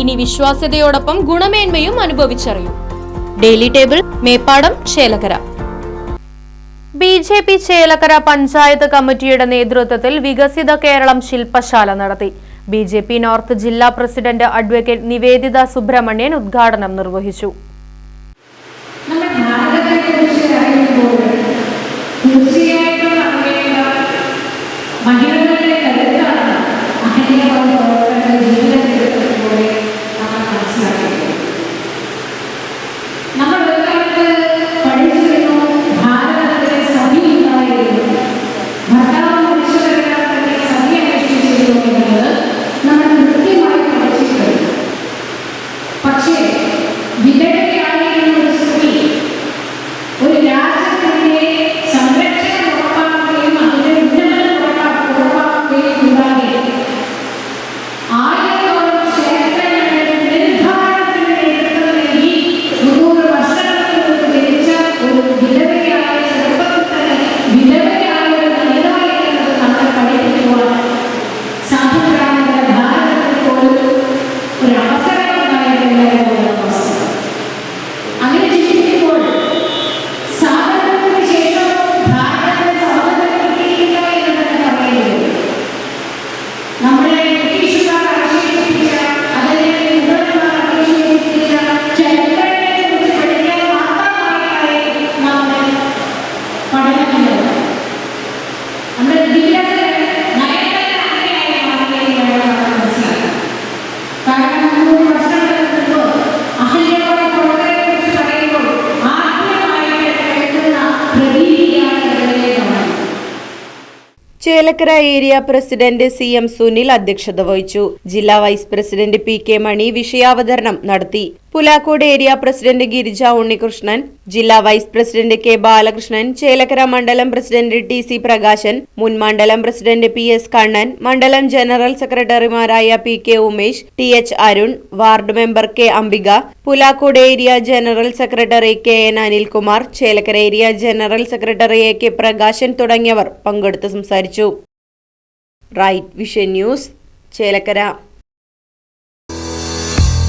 ഇനി വിശ്വാസ്യതയോടൊപ്പം ഗുണമേന്മയും അനുഭവിച്ചറിയൂ. Daily Table Meppadam Chelakkara. B J P Chelakkara panchayat കമ്മിറ്റിയുടെ നേതൃത്വത്തിൽ വികസിത കേരളം ശില്പശാല നടത്തി. ബി ജെ പി നോർത്ത് ജില്ലാ പ്രസിഡന്റ് അഡ്വക്കേറ്റ് നിവേദിത സുബ്രഹ്മണ്യൻ ഉദ്ഘാടനം നിർവഹിച്ചു. ഒരു Chelakkara area president C M Sunil അധ്യക്ഷത വഹിച്ചു. ജില്ലാ vice president P K Mani വിഷയാവതരണം നടത്തി. പുലാക്കോട് ഏരിയ പ്രസിഡന്റ് ഗിരിജ ഉണ്ണികൃഷ്ണൻ ജില്ലാ vice president K Balakrishnan Chelakkara മണ്ഡലം പ്രസിഡന്റ് ടി സി പ്രകാശൻ മുൻ മണ്ഡലം പ്രസിഡന്റ് പി എസ് കണ്ണൻ മണ്ഡലം ജനറൽ സെക്രട്ടറിമാരായ P K Umesh T H Arun ward member K Ambika Pulakode area general secretary K N Anilkumar Chelakkara area general secretary A K Prakashan തുടങ്ങിയവർ പങ്കെടുത്ത് സംസാരിച്ചു. Right Vision News Chelakkara.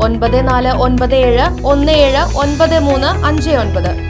ഒൻപത് നാല് ഒൻപത് ഏഴ് ഒന്ന് ഏഴ് ഒൻപത് മൂന്ന് അഞ്ച് ഒൻപത്.